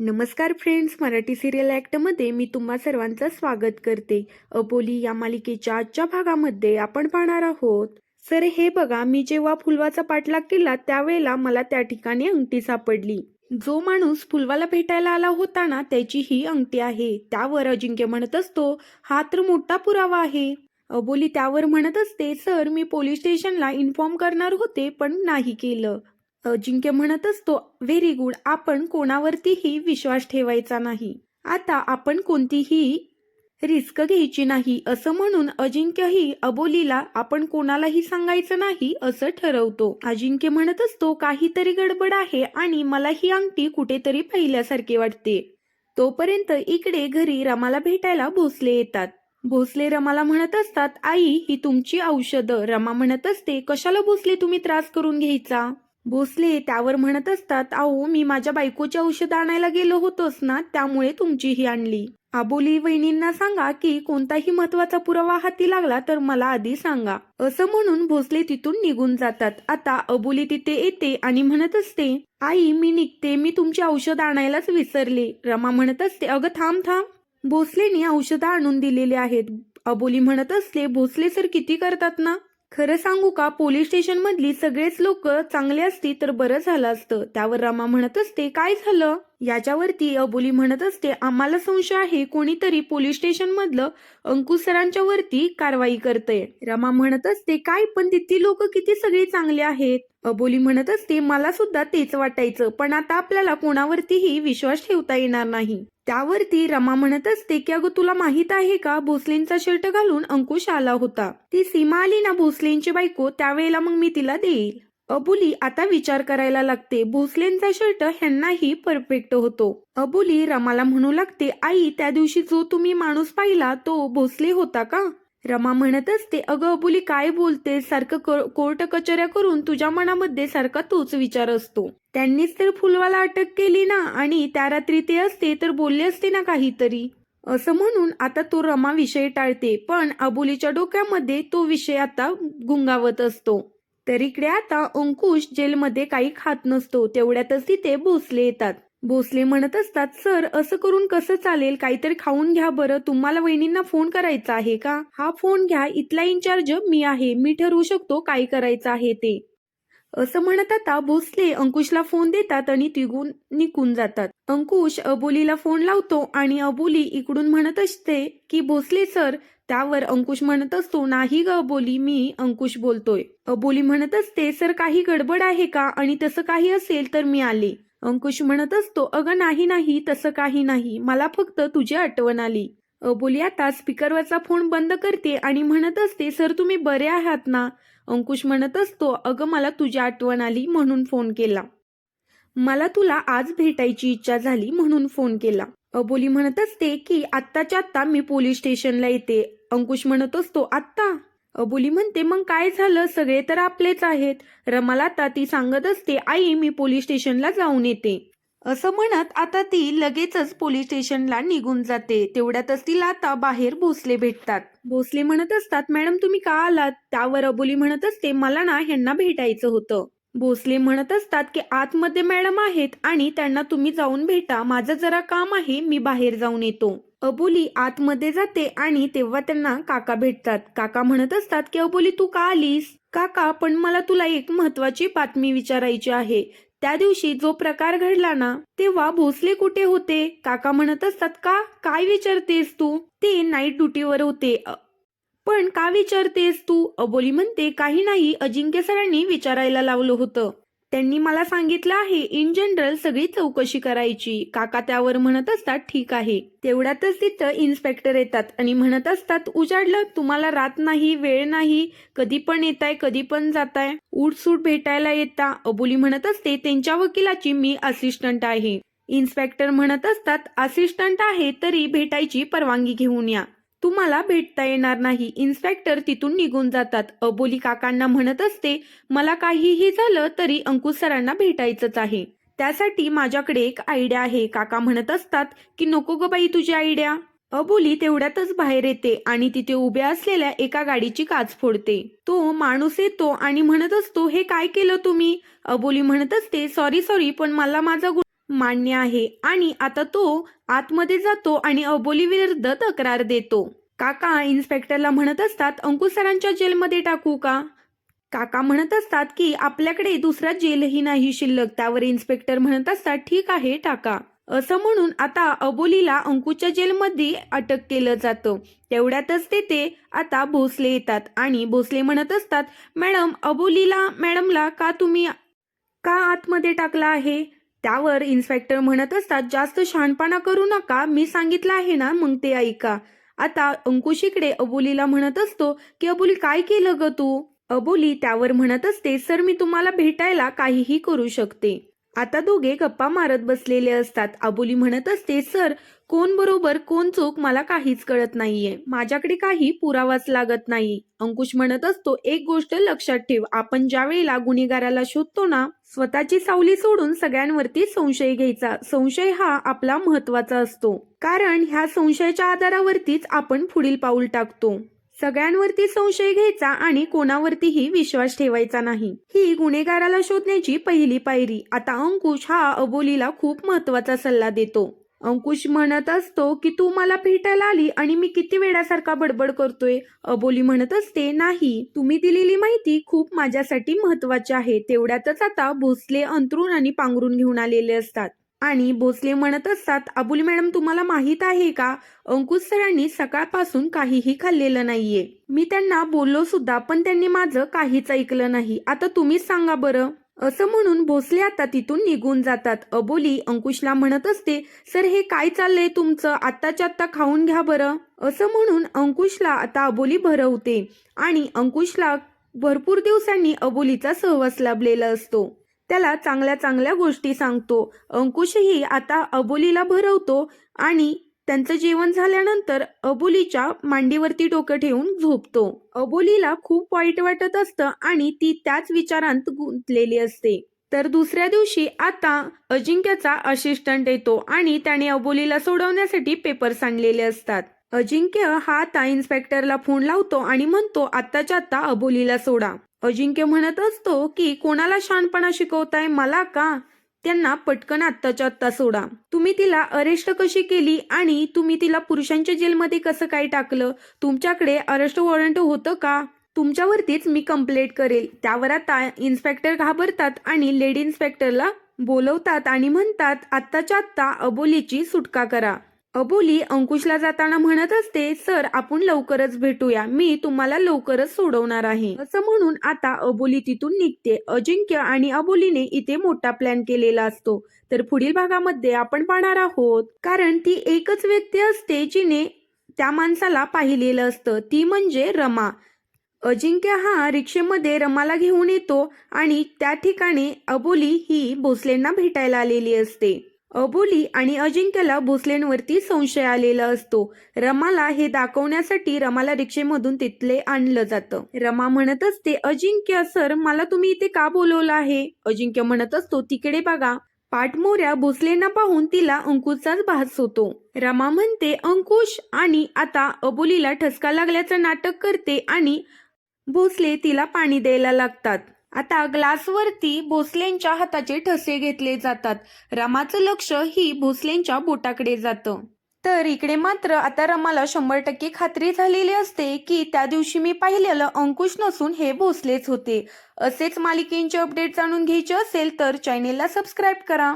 नमस्कार friends Marathi serial ॲक्टमध्ये मी तुम्हा सर्वांचं स्वागत करते. अबोली या मालिकेच्या आजच्या भागामध्ये आपण पाहणार आहोत. सर हे बघा मी जेव्हा फुलवाचा पाठलाग केला त्यावेळेला मला त्या ठिकाणी अंगठी सापडली. जो माणूस फुलवाला भेटायला आला होता ना त्याची ही अंगठी आहे. त्यावर अजिंक्य म्हणत असतो हा तर मोठा पुरावा आहे. अबोली त्यावर म्हणत असते सर मी पोलीस स्टेशनला इन्फॉर्म करणार होते पण नाही केलं. अजिंक्य म्हणत असतो व्हेरी गुड आपण कोणावरतीही विश्वास ठेवायचा नाही. आता आपण कोणतीही रिस्क घ्यायची नाही असं म्हणून अजिंक्यही अबोलीला आपण कोणालाही सांगायचं नाही असं ठरवतो. अजिंक्य म्हणत असतो काहीतरी गडबड आहे आणि मला ही अंगठी कुठेतरी पाहिल्यासारखी वाटते. तोपर्यंत इकडे घरी रमाला भेटायला भोसले येतात. भोसले रमाला म्हणत असतात आई ही तुमची औषधं. रमा म्हणत असते कशाला भोसले? तुम्ही त्रास करून घ्यायचा. भोसले त्यावर म्हणत असतात अहो मी माझ्या बायकोचे औषध आणायला गेलो होतोस ना त्यामुळे तुमची ही आणली. आबोली वहिनींना सांगा की कोणताही महत्त्वाचा पुरावा हाती लागला तर मला आधी सांगा. असं म्हणून भोसले तिथून निघून जातात. आता अबोली तिथे येते आणि म्हणत असते आई मी निघते मी तुमचे औषध आणायलाच विसरले. रमा म्हणत असते अगं थांब थांब. भोसलेने औषधं आणून दिलेली आहेत. अबोली म्हणत असते भोसले सर किती करतात ना? खरं सांगू का पोलीस स्टेशन मधली सगळेच लोक चांगले असती तर बरं झालं असतं. त्यावर रमा म्हणत असते काय झालं? याच्यावरती अबोली म्हणत असते आम्हाला संशय आहे कोणीतरी पोलीस स्टेशन मधलं अंकुश सरांच्या वरती कारवाई करतय. रमा म्हणत असते काय पण तिथली लोक किती सगळी चांगली आहेत? अबोली म्हणत असते मला सुद्धा तेच वाटायचं पण आता आपल्याला कोणावरतीही विश्वास ठेवता येणार नाही. त्यावरती रमा म्हणत असते की अगं तुला माहीत आहे का भोसलेंचा शर्ट घालून अंकुश आला होता. ती सीमा आली ना भोसलेंची बायको त्यावेळेला मग मी तिला देईल. अबुली आता विचार करायला लागते. भोसलेंचा शर्ट ह्यांनाही परफेक्ट होतो. अबुली रमाला म्हणू लागते आई त्या दिवशी जो तुम्ही माणूस पाहिला तो भोसले होता का? रमा म्हणत असते अगं अबुली काय बोलते? सारखं कोर्ट कचऱ्या करून तुझ्या मनामध्ये सारखा तोच विचार असतो. त्यांनीच तर फुलवाला अटक केली ना आणि त्या रात्री ते असते तर बोलले असते ना काहीतरी. असं म्हणून आता तो रमा विषय टाळते पण अबोलीच्या डोक्यामध्ये तो विषय आता गुंगावत असतो. तर इकडे आता अंकुश जेलमध्ये काही खात नसतो. तेवढ्यातच तिथे भोसले येतात. भोसले म्हणत असतात सर असं करून कसं चालेल? काहीतरी खाऊन घ्या बरं. तुम्हाला वहिनींना फोन करायचा आहे का? हा फोन घ्या. इथला इन्चार्ज मी आहे. मी ठरवू शकतो काय करायचं आहे ते. असं म्हणत आता भोसले अंकुशला फोन देतात आणि तिघून निघून जातात. अंकुश अबोलीला फोन लावतो आणि अबोली इकडून म्हणत असते की भोसले सर त्यावर अंकुश म्हणत असतो नाही ग अबोली मी अंकुश बोलतोय. अबोली म्हणत असते सर काही गडबड आहे का? आणि तसं काही असेल तर मी आले. अंकुश म्हणत असतो अगं नाही नाही तसं काही नाही. मला फक्त तुझी आठवण आली. अबोली आता स्पीकरवरचा फोन बंद करते आणि म्हणत असते सर तुम्ही बरे आहात ना? अंकुश म्हणत असतो अगं मला तुझी आठवण आली म्हणून फोन केला. मला तुला आज भेटायची इच्छा झाली म्हणून फोन केला. अबोली म्हणत असते की आत्ताच्या आत्ता मी पोलीस स्टेशनला येते. अंकुश म्हणत असतो आत्ता? अबोली म्हणते मग काय झालं? सगळे तर आपलेच आहेत. रमाला आता ती सांगत असते आई मी पोलीस स्टेशनला जाऊन येते. असं म्हणत आता ती लगेचच पोलीस स्टेशनला निघून जाते. तेवढ्यातच तिला आता बाहेर भोसले भेटतात. भोसले म्हणत असतात मॅडम तुम्ही का आलात? त्यावर अबोली म्हणत असते मला ना ह्यांना भेटायचं होतं. भोसले म्हणत असतात की आतमध्ये मॅडम आहेत आणि त्यांना तुम्ही जाऊन भेटा. माझं जरा काम आहे मी बाहेर जाऊन येतो. अबोली आतमध्ये जाते आणि तेव्हा त्यांना काका भेटतात. काका म्हणत असतात की अबोली तू का आलीस? काका पण मला तुला एक महत्वाची बातमी विचारायची आहे. त्या दिवशी जो प्रकार घडला ना तेव्हा भोसले कुठे होते? काका म्हणत असतात का? काय विचारतेस तू? ते नाईट ड्युटीवर होते. पण का विचारतेस तू? अबोली म्हणते काही नाही अजिंक्य सरांनी विचारायला लावलं होतं. त्यांनी मला सांगितलं आहे इन जनरल सगळी चौकशी करायची. काका त्यावर म्हणत असतात ठीक आहे. तेवढ्यातच तिथं इन्स्पेक्टर येतात आणि म्हणत असतात उजाडलं तुम्हाला रात नाही वेळ नाही कधी पण येताय कधी पण जाताय उठसूट भेटायला येता. अबोली म्हणत असते त्यांच्या वकिलाची मी असिस्टंट आहे. इन्स्पेक्टर म्हणत असतात असिस्टंट आहे तरी भेटायची परवानगी घेऊन या. तुम्हाला भेटता येणार नाही. इन्स्पेक्टर तिथून निघून जातात. अबोली काकांना म्हणत असते मला काहीही झालं तरी अंकुश सरांना भेटायचंच आहे. त्यासाठी माझ्याकडे एक आयडिया आहे. काका म्हणत असतात की नको ग बाई तुझी आयडिया अबोली तेवढ्यातच बाहेर येते आणि तिथे उभ्या असलेल्या एका गाडीची काच फोडते. तो माणूस येतो आणि म्हणत असतो हे काय केलं तुम्ही? अबोली म्हणत असते सॉरी सॉरी पण मला माझा मान्य आहे. आणि आता तो आतमध्ये जातो आणि अबोली विरुद्ध तक्रार देतो. काका इन्स्पेक्टरला म्हणत असतात अंकुश सरांच्या जेलमध्ये टाकू का? काका म्हणत असतात की आपल्याकडे दुसरा जेलही नाही शिल्लक. त्यावर इन्स्पेक्टर म्हणत असतात ठीक आहे टाका. असं म्हणून आता अबोलीला अंकुच्या जेलमध्ये अटक केलं जातं. तेवढ्यातच तेथे आता भोसले येतात. आणि भोसले म्हणत असतात मॅडम अबोलीला मॅडमला का तुम्ही का आतमध्ये टाकला आहे? त्यावर इन्स्पेक्टर म्हणत असतात जास्त शहाणपणा करू नका मी सांगितलं आहे ना मग ते ऐका. आता अंकुश इकडे अबोलीला म्हणत असतो की अबोली काय केलं ग तू? अबोली त्यावर म्हणत असते सर मी तुम्हाला भेटायला काहीही करू शकते. आता दोघे गप्पा मारत बसलेले असतात. अबोली म्हणत असते सर कोण बरोबर कोण चूक मला काहीच कळत नाहीये. माझ्याकडे काही पुरावाच लागत नाही. अंकुश म्हणत असतो एक गोष्ट लक्षात ठेव. आपण ज्या वेळेला गुन्हेगाराला शोधतो ना स्वतःची सावली सोडून सगळ्यांवरती संशय घ्यायचा. संशय हा आपला महत्त्वाचा असतो. कारण ह्या संशयाच्या आधारावरतीच आपण पुढील पाऊल टाकतो. सगळ्यांवरती संशय घ्यायचा आणि कोणावरतीही विश्वास ठेवायचा नाही. ही गुन्हेगाराला शोधण्याची पहिली पायरी. आता अंकुश हा अबोलीला खूप महत्त्वाचा सल्ला देतो. अंकुश म्हणत असतो की तू मला भेटायला आली आणि मी किती वेळासारखा बडबड करतोय. अबोली म्हणत असते नाही तुम्ही दिलेली माहिती खूप माझ्यासाठी महत्वाची आहे. तेवढ्यातच आता भोसले अंतरून आणि पांघरून घेऊन आलेले असतात. आणि भोसले म्हणत असतात अबुल मॅडम तुम्हाला माहीत आहे का? अंकुश सरांनी सकाळपासून काहीही खाल्लेलं नाहीये. मी त्यांना बोललो सुद्धा पण त्यांनी माझं काहीच ऐकलं नाही. आता तुम्हीच सांगा बरं. असं म्हणून भोसले आता तिथून निघून जातात. अबोली अंकुशला म्हणत असते सर हे काय चाललंय तुमचं? आत्ताच्या आत्ता खाऊन घ्या बरं. असं म्हणून अंकुशला आता अबोली भरवते आणि अंकुशला भरपूर दिवसांनी अबोलीचा सहवास लाभलेला असतो. त्याला चांगल्या चांगल्या गोष्टी सांगतो. अंकुशही आता अबोलीला भरवतो आणि त्यांचं जेवण झाल्यानंतर अबोलीच्या मांडीवरती डोकं ठेवून झोपतो. अबोलीला खूप वाईट वाटत असतं आणि ती त्याच विचारांत गुंतलेली असते. तर दुसऱ्या दिवशी आता अजिंक्यचा असिस्टंट येतो आणि त्याने अबोलीला सोडवण्यासाठी पेपर्स आणलेले असतात. अजिंक्य हा आता इन्स्पेक्टरला फोन लावतो आणि म्हणतो आत्ताच्या आत्ता अबोलीला सोडा. अजिंक्य म्हणत असतो की कोणाला शहाणपणा शिकवताय मला का? त्यांना पटकन आत्ताच्या आत्ता सोडा. तुम्ही तिला अरेस्ट कशी केली आणि तुम्ही तिला पुरुषांच्या जेलमध्ये कसं काय टाकलं? तुमच्याकडे अरेस्ट वॉरंट होतं का? तुमच्यावरतीच मी कंप्लेंट करेल. त्यावर आता इन्स्पेक्टर घाबरतात आणि लेडी इन्स्पेक्टरला बोलवतात आणि म्हणतात आत्ताच्या आत्ता अबोलीची सुटका करा. अबोली अंकुशला जाताना म्हणत असते सर आपण लवकरच भेटूया. मी तुम्हाला लवकरच सोडवणार आहे. असं म्हणून आता अबोली तिथून निघते. अजिंक्य आणि अबोलीने इथे मोठा प्लॅन केलेला असतो. तर पुढील भागामध्ये आपण पाहणार आहोत. कारण ती एकच व्यक्ती असते जिने त्या माणसाला पाहिलेलं असतं. ती म्हणजे रमा. अजिंक्य हा रिक्षेमध्ये रमाला घेऊन येतो आणि त्या ठिकाणी अबोली ही भोसलेंना भेटायला आलेली असते. अबोली आणि अजिंक्यला भोसलेंवरती संशय आलेला असतो. रमाला हे दाखवण्यासाठी रमाला रिक्षेमधून तिथले आणलं जातं. रमा म्हणत असते अजिंक्य सर मला तुम्ही इथे का बोलवलं आहे? अजिंक्य म्हणत असतो तिकडे बघा. पाठमोऱ्या भोसलेंना पाहून तिला अंकुशचाच भास होतो. रमा म्हणते अंकुश आणि आता अबोलीला ठसका लागल्याचं नाटक करते आणि भोसले तिला पाणी द्यायला लागतात. आता ग्लासवरती भोसलेंच्या हाताचे ठसे घेतले जातात. रमाचं लक्ष ही भोसलेंच्या बोटाकडे जातं. तर इकडे मात्र आता रमाला शंभर टक्के खात्री झालेली असते की त्या दिवशी मी पाहिलेलं अंकुश नसून हे भोसलेच होते. असेच मालिकेंचे अपडेट जाणून घ्यायचे असेल तर चॅनेलला सबस्क्राईब करा.